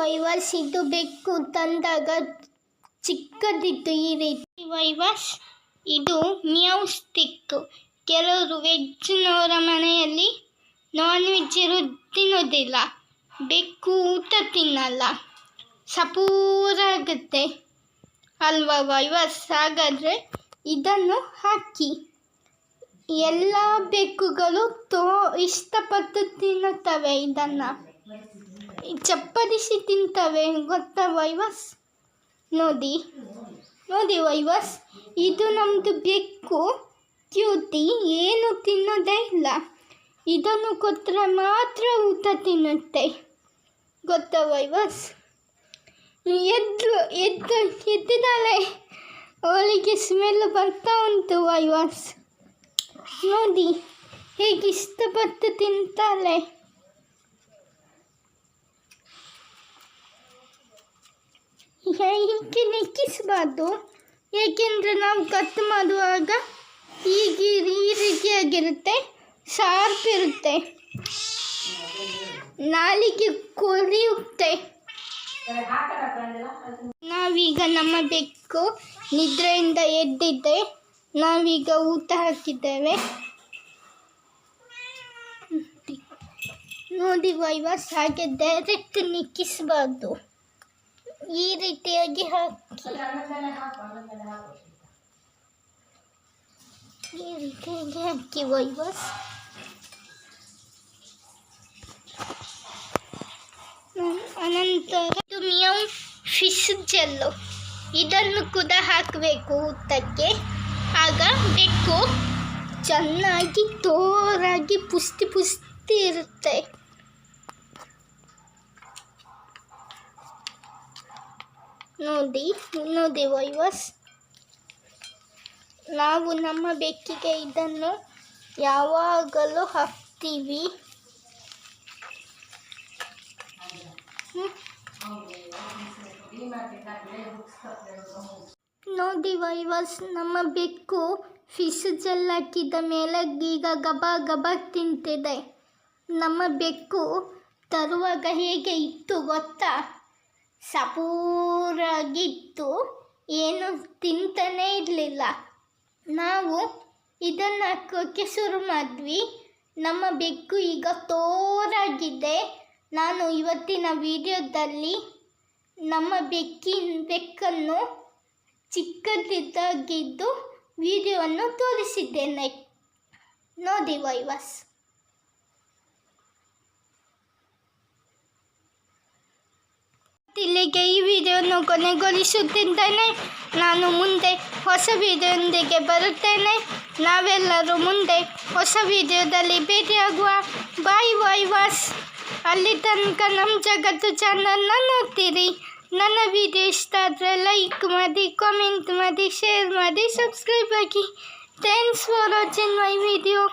ವೈವಸ್ ಇದು ಬೆಕ್ಕು ತಂದಾಗ ಚಿಕ್ಕದಿತ್ತು ಈ ರೀತಿ. ವೈವಸ್ ಇದು ಮಿಯಾವ್ ಸ್ಟಿಕ್. ಕೆಲವರು ವೆಜ್ನವರ ಮನೆಯಲ್ಲಿ ನಾನ್ ವೆಜ್ ಇರು ತಿನ್ನೋದಿಲ್ಲ ಬೆಕ್ಕು ಊಟ ತಿನ್ನಲ್ಲ. ಸಪೂರಾಗುತ್ತೆ. ಅಲ್ವಾ ವೈವಸ್ ಹಾಗಾದರೆ ಇದನ್ನು ಹಾಕಿ. ಎಲ್ಲ ಬೆಕ್ಕುಗಳು ತೋ ಇಷ್ಟಪಟ್ಟು ತಿನ್ನುತ್ತವೆ ಇದನ್ನು. ಚಪ್ಪರಿಸಿ ತಿಂತವೆ, ಗೊತ್ತಾ ವೈವಸ್? ನೋಡಿ ನೋಡಿ ವೈವಸ್, ಇದು ನಮ್ಮದು ಬೆಕ್ಕು ಕ್ಯೂತಿ ಏನು ತಿನ್ನೋದೇ ಇಲ್ಲ. ಇದನ್ನು ಕೊಟ್ಟರೆ ಮಾತ್ರ ಊಟ ತಿನ್ನುತ್ತೆ. ಗೊತ್ತಾ ವೈವಸ್? ಎದ್ದು ಎದ್ದು, ಎದ್ದಿದ್ದಾಳೆ. ಅವಳಿಗೆ ಸ್ಮೆಲ್ ಬರ್ತಾ ಉಂಟು ವೈವಾಸ್. ನೋಡಿ ಹೇಗೆ ಇಷ್ಟಪಟ್ಟು ತಿಂತಾಳೆ. ಹೀಗೆ ನೆಕ್ಕಿಸಬಾರ್ದು. ಏಕೆಂದರೆ ನಾವು ಕಟ್ ಮಾಡುವಾಗ ಹೀಗೆ ಈ ರೀತಿಯಾಗಿರುತ್ತೆ ಶಾರ್ಪ್ ಇರುತ್ತೆ. ನಾಲಿಗೆ ಕೊರಿಯುತ್ತೆ. ನಾವೀಗ ನಮ್ಮ ಬೆಕ್ಕು ನಿದ್ರೆಯಿಂದ ಎದ್ದಿದ್ದೆ ನಾವೀಗ ಊಟ ಹಾಕಿದ್ದೇವೆ. ನೋಡಿ ವೈವಾಸ್ ಹಾಗೆ ಡೈರೆಕ್ಟ್ ನಿಕ್ಕಿಸಬಾರ್ದು. ಈ ರೀತಿಯಾಗಿ ಹಾಕಿ. ಈ ರೀತಿಯಾಗಿ ಹಾಕಿ ವೈವಸ್ ಅನಂತರ ಇದು ಮಿಯಂ ಫಿಶ್ ಜೆಲ್ಲು. ಇದನ್ನು ಕೂಡ ಹಾಕಬೇಕು ಊಟಕ್ಕೆ. ಆಗ ಬೆಕ್ಕು ಚೆನ್ನಾಗಿ ತೋರಾಗಿ ಪುಷ್ಟಿ ಪುಷ್ಟಿ ಇರುತ್ತೆ. ನೋಡಿ ನೋಡಿ ವೈವಸ್ ನಾವು ನಮ್ಮ ಬೆಕ್ಕಿಗೆ ಇದನ್ನು ಯಾವಾಗಲೂ ಹಾಕ್ತೀವಿ. ನೋಡಿ ವೈವಸ್ ನಮ್ಮ ಬೆಕ್ಕು ಫಿಶ್ ಜೆಲ್ ಹಾಕಿದ ಮೇಲೆ ಈಗ ಗಬ ಗಬ ತಿಂತಿದೆ. ನಮ್ಮ ಬೆಕ್ಕು ತರುವಾಗ ಹೇಗೆ ಇತ್ತು ಗೊತ್ತಾ? ಸಪೂರಾಗಿತ್ತು. ಏನು ತಿಂತಾನೇ ಇರಲಿಲ್ಲ. ನಾವು ಇದನ್ನು ಹಾಕೋಕ್ಕೆ ಶುರು ಮಾಡಿದ್ವಿ. ನಮ್ಮ ಬೆಕ್ಕು ಈಗ ತೋರಾಗಿದೆ. ನಾನು ಇವತ್ತಿನ ವಿಡಿಯೋದಲ್ಲಿ ನಮ್ಮ ಬೆಕ್ಕಿನ ಬೆಕ್ಕನ್ನು ಚಿಕ್ಕದಿದ್ದಾಗಿದ್ದು ವಿಡಿಯೋವನ್ನು ತೋರಿಸಿದ್ದೇನೆ. ನೋಡಿ ವೈವಸ್. ಇಲ್ಲಿಗೆ ಈ ವಿಡಿಯೋವನ್ನು ಕೊನೆಗೊಳಿಸುತ್ತಿದ್ದೇನೆ. ನಾನು ಮುಂದೆ ಹೊಸ ವಿಡಿಯೋದೊಂದಿಗೆ ಬರುತ್ತೇನೆ. ನಾವೆಲ್ಲರೂ ಮುಂದೆ ಹೊಸ ವಿಡಿಯೋದಲ್ಲಿ ಭೇಟಿಯಾಗುವ ಬಾಯ್ ವೈವಾಸ್ ಅಲ್ಲಿ ತನಕ ನಮ್ಮ ಜಗತ್ತು ಚಾನಲ್ನ ನೋಡ್ತೀರಿ. ನನ್ನ ವಿಡಿಯೋ ಇಷ್ಟ ಆದರೆ ಲೈಕ್ ಮಾಡಿ ಕಾಮೆಂಟ್ ಮಾಡಿ ಶೇರ್ ಮಾಡಿ ಸಬ್ಸ್ಕ್ರೈಬ್ ಆಗಿ. Thanks for watching my video